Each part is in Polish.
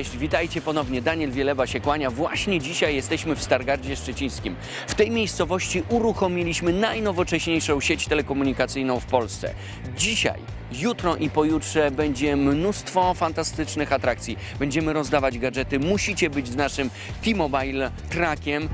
Cześć, witajcie ponownie. Daniel Wielewa się kłania. Właśnie dzisiaj jesteśmy w Stargardzie Szczecińskim. W tej miejscowości uruchomiliśmy najnowocześniejszą sieć telekomunikacyjną w Polsce. Dzisiaj, jutro i pojutrze będzie mnóstwo fantastycznych atrakcji. Będziemy rozdawać gadżety. Musicie być z naszym T-Mobile Trackiem.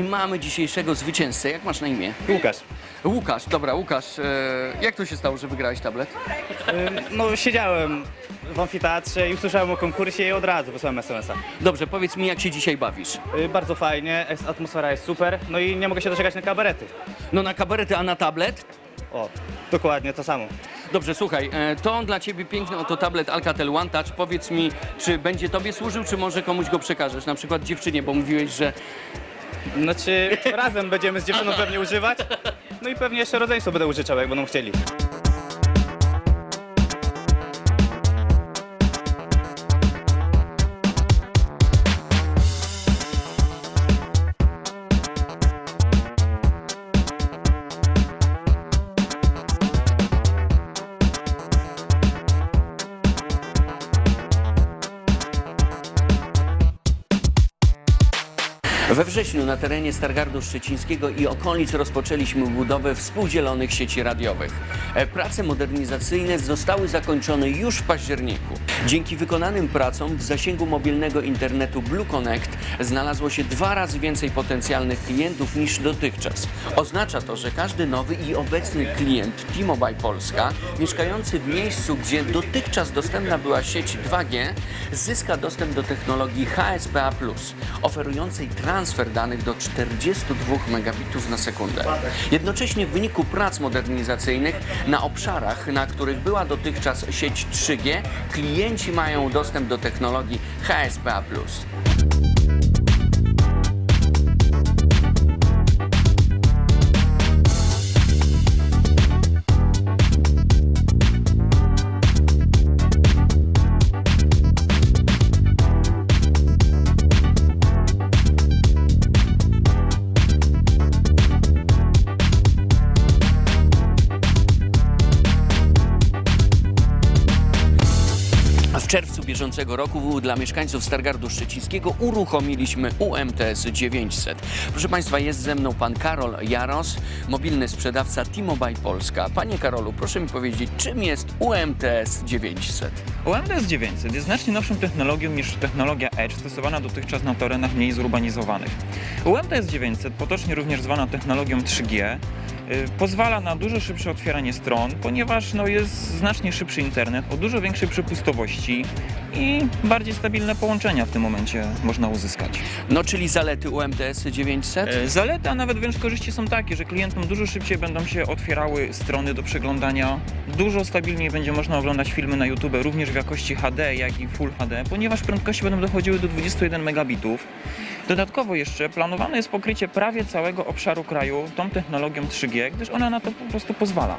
I mamy dzisiejszego zwycięzcę. Jak masz na imię? Łukasz. Łukasz, dobra, Łukasz. E, jak to się stało, że wygrałeś tablet? Y, No siedziałem w amfiteatrze i usłyszałem o konkursie i od razu wysłałem SMS-a. Dobrze, powiedz mi, jak się dzisiaj bawisz? Y, Bardzo fajnie, es- atmosfera jest super, no i nie mogę się doczekać na kabarety. No na kabarety, a na tablet? O, dokładnie to samo. Dobrze, słuchaj, e, to dla Ciebie piękny oto tablet Alcatel One Touch. Powiedz mi, czy będzie Tobie służył, czy może komuś go przekażesz? Na przykład dziewczynie, bo mówiłeś, że... Znaczy razem będziemy z dziewczyną pewnie używać, no i pewnie jeszcze rodzeństwo będę użyczał, jak będą chcieli. We wrześniu na terenie Stargardu Szczecińskiego i okolic rozpoczęliśmy budowę współdzielonych sieci radiowych. E, Prace modernizacyjne zostały zakończone już w październiku. Dzięki wykonanym pracom w zasięgu mobilnego internetu Blue Connect znalazło się dwa razy więcej potencjalnych klientów niż dotychczas. Oznacza to, że każdy nowy i obecny klient T-Mobile Polska, mieszkający w miejscu, gdzie dotychczas dostępna była sieć 2G, zyska dostęp do technologii HSPA+, oferującej transfer danych do 42 megabitów na sekundę. Jednocześnie w wyniku prac modernizacyjnych na obszarach, na których była dotychczas sieć 3G, klienci mają dostęp do technologii HSPA+. Czerwcu bieżącego roku dla mieszkańców Stargardu Szczecińskiego uruchomiliśmy UMTS 900. Proszę Państwa, jest ze mną pan Karol Jaros, mobilny sprzedawca T-Mobile Polska. Panie Karolu, proszę mi powiedzieć, czym jest UMTS 900? UMTS 900 jest znacznie nowszą technologią niż technologia Edge stosowana dotychczas na terenach mniej zurbanizowanych. UMTS 900, potocznie również zwana technologią 3G, y, pozwala na dużo szybsze otwieranie stron, ponieważ no, jest znacznie szybszy internet, o dużo większej przepustowości i bardziej stabilne połączenia w tym momencie można uzyskać. No, czyli zalety UMTS 900? E, Zalety, a nawet wręcz korzyści są takie, że klientom dużo szybciej będą się otwierały strony do przeglądania, dużo stabilniej będzie można oglądać filmy na YouTube, również w jakości HD, jak i Full HD, ponieważ prędkości będą dochodziły do 21 megabitów. Dodatkowo jeszcze planowane jest pokrycie prawie całego obszaru kraju tą technologią 3G, gdyż ona na to po prostu pozwala.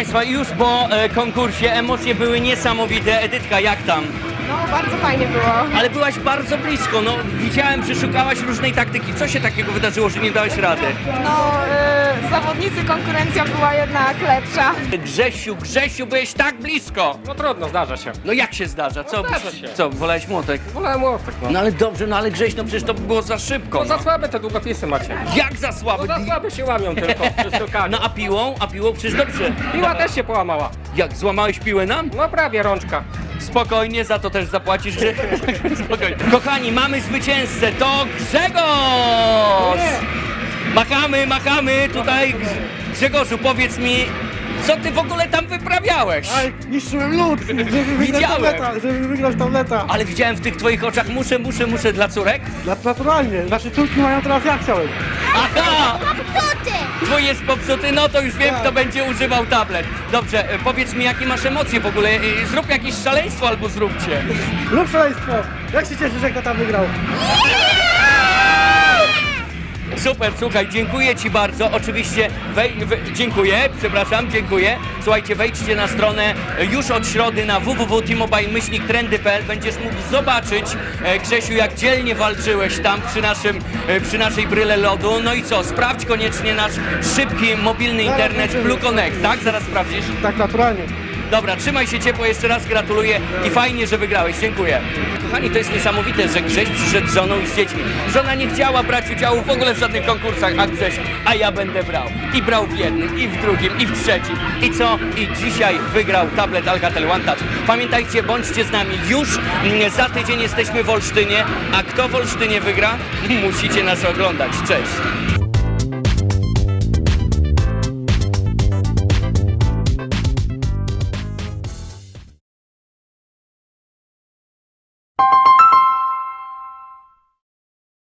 Państwa, już po e, konkursie emocje były niesamowite. Edytka, jak tam? No, bardzo fajnie było. Ale byłaś bardzo blisko, no widziałem, że szukałaś różnej taktyki. Co się takiego wydarzyło, że nie dałeś rady? No, y, zawodnicy, konkurencja była jednak lepsza. Grzesiu, Grzesiu, byłeś tak blisko! No trudno, zdarza się. No jak się zdarza? Co, zdarza się. co wolałeś młotek? Wolałem młotek, no. No ale dobrze, no ale Grześ, no przecież to by było za szybko. No No. za słabe te długopisy macie. Jak za No słaby? za słabe się łamią tylko przy stukaniu. No a piłą? A piłą? Przecież dobrze. Piła też się połamała. Jak, złamałeś piłę nam? No prawie rączka. Spokojnie, za to też zapłacisz. Spokojnie. Kochani, mamy zwycięzcę, to Grzegorz! Machamy, machamy, tutaj Grz- Grzegorzu, powiedz mi, co ty w ogóle tam wyprawiałeś? Aj, niszczyłem lód, żeby wygrać Widziałem. tableta, żeby wygrać tableta. Ale widziałem w tych twoich oczach, muszę, muszę, muszę dla córek. Naturalnie, nasze córki mają teraz jak chciałem. Aha! Twój jest popsuty, no to już wiem, kto będzie używał tablet. Dobrze, e, powiedz mi, jakie masz emocje w ogóle. E, Zrób jakieś szaleństwo albo zróbcie. Lub szaleństwo, jak się cieszysz, jak tata wygrał? Super, słuchaj, dziękuję Ci bardzo. Oczywiście, wej, we, dziękuję, przepraszam, dziękuję. Słuchajcie, wejdźcie na stronę już od środy na www.tmobile-trendy.pl. Będziesz mógł zobaczyć, e, Grzesiu, jak dzielnie walczyłeś tam przy, naszym, e, przy naszej bryle lodu. No i co, sprawdź koniecznie nasz szybki, mobilny internet Blue Connect, tak? Zaraz sprawdzisz. Tak naturalnie. Dobra, trzymaj się ciepło, jeszcze raz gratuluję i fajnie, że wygrałeś, dziękuję. Kochani, to jest niesamowite, że Grześ przyszedł z żoną i z dziećmi. Żona nie chciała brać udziału w ogóle w żadnych konkursach, a Grześ, a ja będę brał. I brał w jednym, i w drugim, i w trzecim. I co? I dzisiaj wygrał tablet Alcatel One Touch. Pamiętajcie, bądźcie z nami już. mm, Za tydzień jesteśmy w Olsztynie, a kto w Olsztynie wygra? Musicie nas oglądać. Cześć.